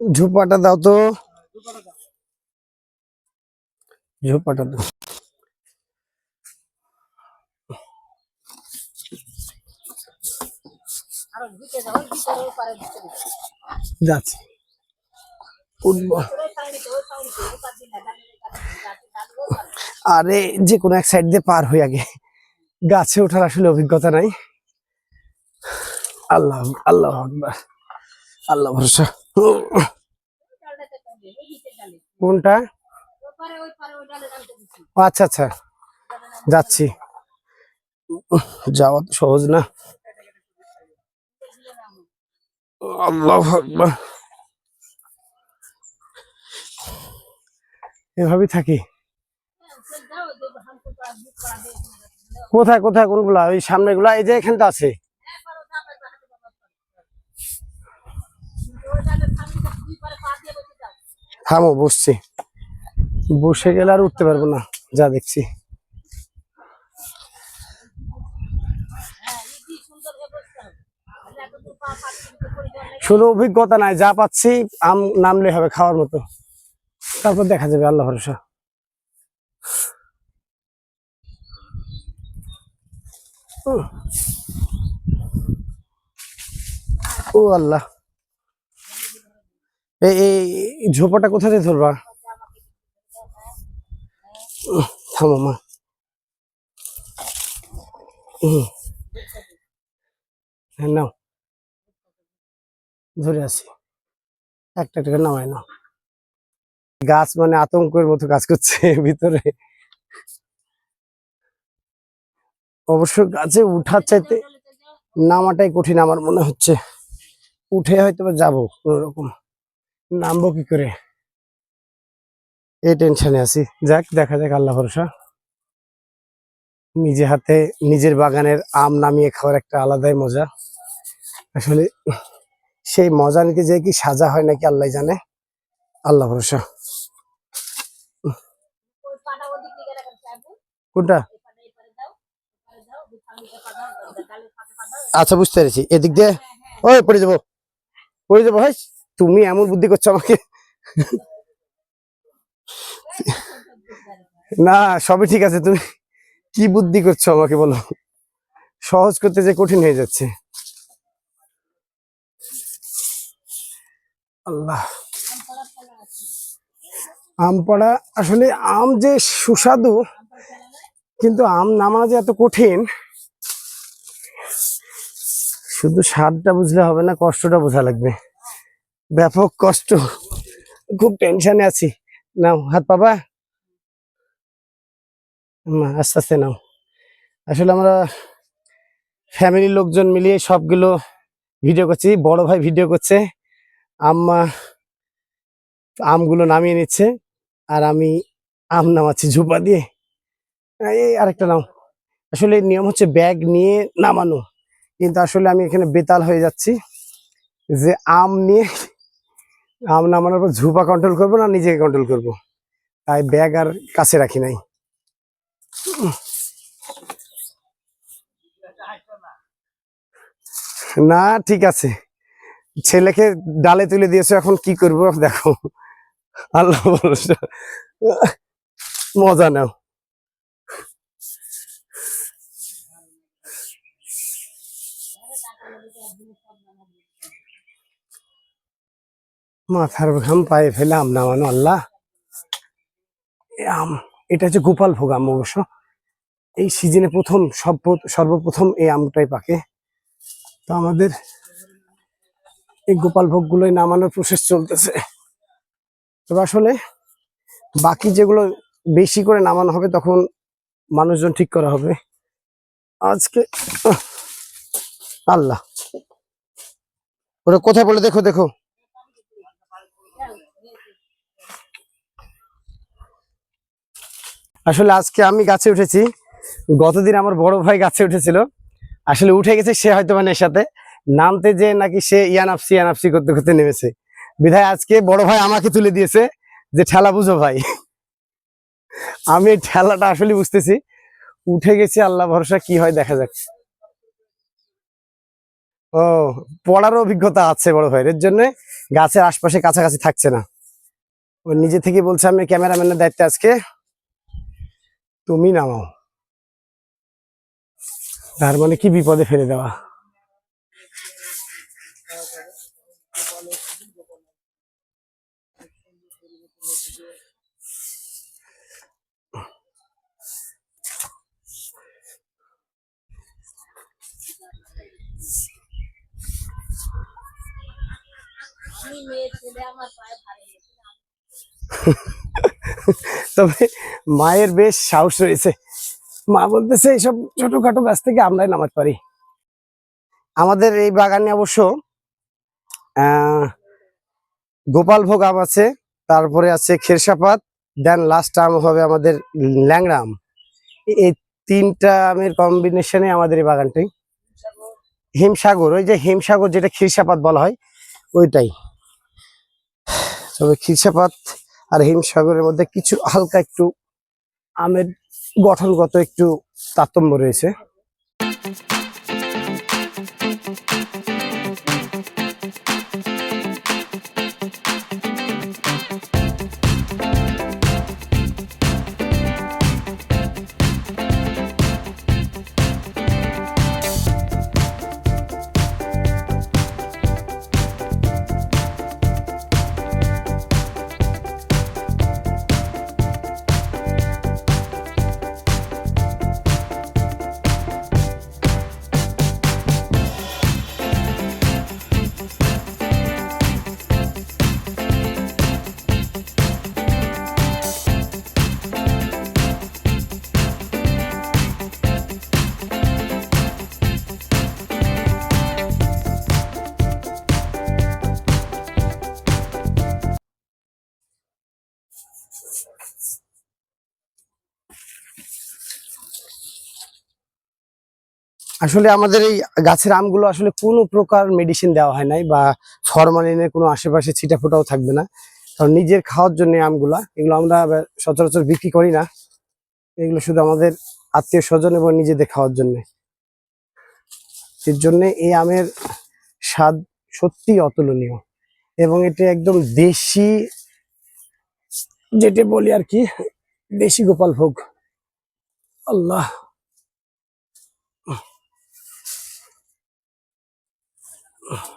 ঝোপাটা দাও তো। ঝোপাটা দাও। যাচ্ছি। উঠবো। আরে যে কোনো এক সাইড দিয়ে পার হয়ে আগে। গাছে ওঠার আসলে অভিজ্ঞতা নাই। আল্লাহ আল্লাহ আল্লাহ ভরসা। কোনটা? আচ্ছা আচ্ছা। যাচ্ছি। যাওয়া তো সহজ না। আল্লাহ এভাবেই থাকি। কোথায় কোথায় কোনগুলা? ওই সামনে গুলা এই যে এখানটা আছে। থামো, বসছি। বসে গেলে আর উঠতে পারব না, যা দেখছি। শুধু অভিজ্ঞতা নাই, যা পাচ্ছি, আম নামলে হবে, খাওয়ার মতো। তারপর দেখা যাবে, আল্লাহ ভরসা। ও আল্লাহ। এই ঝোপাটা কোথা দিয়ে ধরবা? থামো মা। হ্যাঁ নাও। ধরে আছি। একটা করে নামাই নাও। গাছ মানে আতঙ্কের মতো কাজ করছে ভিতরে। অবশ্য গাছে উঠার চাইতে নামাটাই কঠিন আমার মনে হচ্ছে। উঠে হয়তো বা যাব কোনো রকম নামবো কি করে? এই টেনশনে আছি। যাক, দেখা যাক, আল্লাহ ভরসা। নিজে হাতে নিজের বাগানের আম নামিয়ে খাওয়ার একটা আলাদাই মজা। আসলে সেই মজা নিতে যে কি সাজা হয় নাকি আল্লাহ জানে? আল্লাহ ভরসা। কোনটা? আচ্ছা বুঝতে পেরেছি। এদিক দিয়ে? ওই, পড়ে যাব। পড়ে যাব ভাই তুমি এমন বুদ্ধি করছ আমাকে। না, সবই ঠিক আছে। তুমি কি বুদ্ধি করছ আমাকে বলো। সহজ করতে যে কঠিন হয়ে যাচ্ছে। আল্লাহ। আম পড়া আসলে আম যে সুস্বাদু, কিন্তু আম নামানো যে এত কঠিন। শুধু স্বাদটা বুঝলে হবে না, কষ্টটা বোঝা লাগবে। ব্যাপক কষ্ট। খুব টেনশনে আছি। নাও, হাত পাবা? আস্তে আস্তে নাও। আসলে আমরা ফ্যামিলির লোকজন মিলিয়ে সবগুলো ভিডিও করছি, বড় ভাই ভিডিও করছে, আম্মা আমগুলো নামিয়ে নিচ্ছে, আর আমি আম নামাচ্ছি ঝুপা দিয়ে। এই, আরেকটা নাও। আসলে নিয়ম হচ্ছে ব্যাগ নিয়ে নামানো। কিন্তু আসলে আমি এখানে বেতাল হয়ে যাচ্ছি যে আম নিয়ে আম নামানোর পর ঝুপা কন্ট্রোল করব না নিজেকে কন্ট্রোল করব। তাই ব্যাগ আর কাছে রাখি নাই। না, ঠিক আছে। ছেলেকে ডালে তুলে দিয়েছ, এখন কি করব? দেখো। আল্লাহ মজা নাও। মাথার ঘাম পায়ে ফেলে আম নামানো আল্লাহ। আম, এটা হচ্ছে গোপাল ভোগ আম অবশ্য। এই সিজনে প্রথম সব সর্বপ্রথম এই আমটাই পাকে। তো আমাদের এই গোপাল ভোগগুলোই নামানোর প্রসেস চলতেছে। তবে আসলে বাকি যেগুলো বেশি করে নামানো হবে তখন মানুষজন ঠিক করা হবে। আজকে আল্লাহ। ওটা কোথায় বলে দেখো দেখো। আসলে আজকে আমি গাছে উঠেছি। গতদিন আমার বড় ভাই গাছে উঠেছিল। আসলে উঠে গেছে সে হয়তো মানে এর সাথে নামতে যে নাকি সে ইয়ানাপসি ইয়ানাপসি করতে করতে নেমেছে। বিধায় আজকে বড় ভাই আমাকে তুলে দিয়েছে যে, ঠেলা বুঝো ভাই। আমি ঠেলাটা আসলে বুঝতেছি। উঠে গেছি, আল্লাহ ভরসা, কি হয় দেখা যাক। ও পড়ারও অভিজ্ঞতা আছে বড় ভাইয়ের। এর জন্য গাছের আশপাশে কাছাকাছি থাকছে না। ও নিজে থেকে বলছে, আমি ক্যামেরাম্যানের দায়িত্বে আজকে। তুমি নামাও। তার মানে কি বিপদে ফেলে দেওয়া মেয়ে ছেলে আমার পায়ে ভারী গেছে তবে মায়ের বেশ সাহস রয়েছে। মা বলতেছে এইসব ছোটখাটো গাছ থেকে আমরাই নামাজ পারি। আমাদের এই বাগানে অবশ্য গোপাল ভোগ আম আছে, তারপরে আছে খেরসাপাত দেন লাস্ট আম হবে আমাদের ল্যাংড়া আম। এই তিনটা আমের কম্বিনেশনে আমাদের এই বাগানটাই হিমসাগর, ওই যে হিমসাগর যেটা খিরসাপাত বলা হয়, ওইটাই। তবে খিরসাপাত আর হিমসাগরের মধ্যে কিছু হালকা একটু আমের গঠনগত একটু তারতম্য রয়েছে। আসলে আমাদের এই গাছের আমগুলো আসলে কোনো প্রকার মেডিসিন দেওয়া হয় নাই বা ফরমালিনের কোনো আশেপাশে ছিটা ফোটাও থাকবে না। কারণ নিজের খাওয়ার জন্য আমগুলা, এগুলো আমরা সচরাচর বিক্রি করি না। এগুলো শুধু আমাদের আত্মীয় স্বজন এবং নিজেদের খাওয়ার জন্য। এর জন্যে এই আমের স্বাদ সত্যি অতুলনীয় এবং এটা একদম দেশি, যেটা বলি আর কি, দেশি গোপাল ভোগ। আল্লাহ। Ugh.